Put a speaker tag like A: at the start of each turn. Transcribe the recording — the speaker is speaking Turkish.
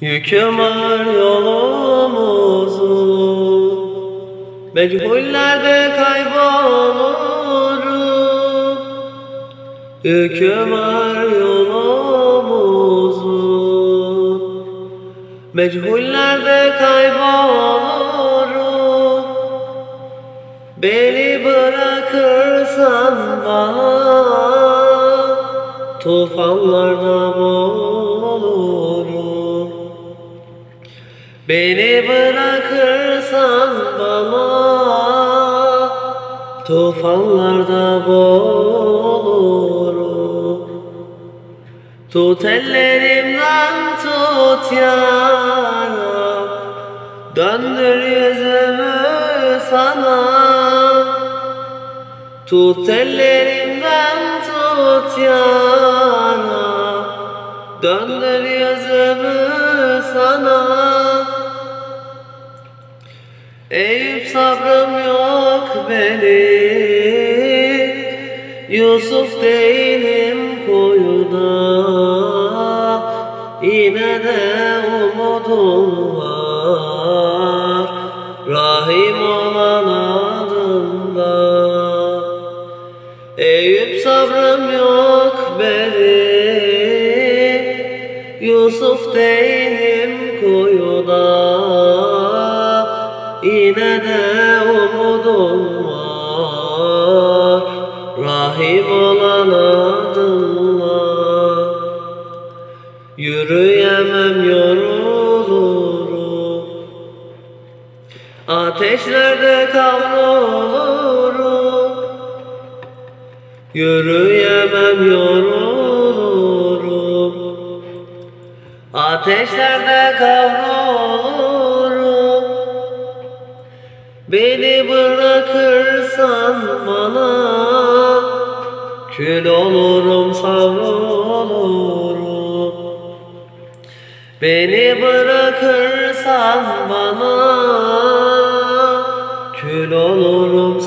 A: Yüküm yolumuzu Meçhullerde kaybolurum Yüküm yolumuzu Meçhullerde kaybolurum Beni bırakırsan bana Tufanlarda boğulurum Beni bırakırsan bana Tufanlarda boğulurum. Tut ellerimden tut yaram Döndür yüzümü sana. Tut ellerimden tut yana. Döndür yüzümü sana Eyüp sabrım yok benim Yusuf değilim koyuda Yine de umudum var Rahim olan adında Eyüp sabrım yok var Rahim olan adınla Yürüyemem yorulurum. Ateşlerde kavrulurum. Yürüyemem yorulurum. Ateşlerde kavrulurum Beni bırakırsan bana Kül olurum savrulurum. Beni bırakırsan bana Kül olurum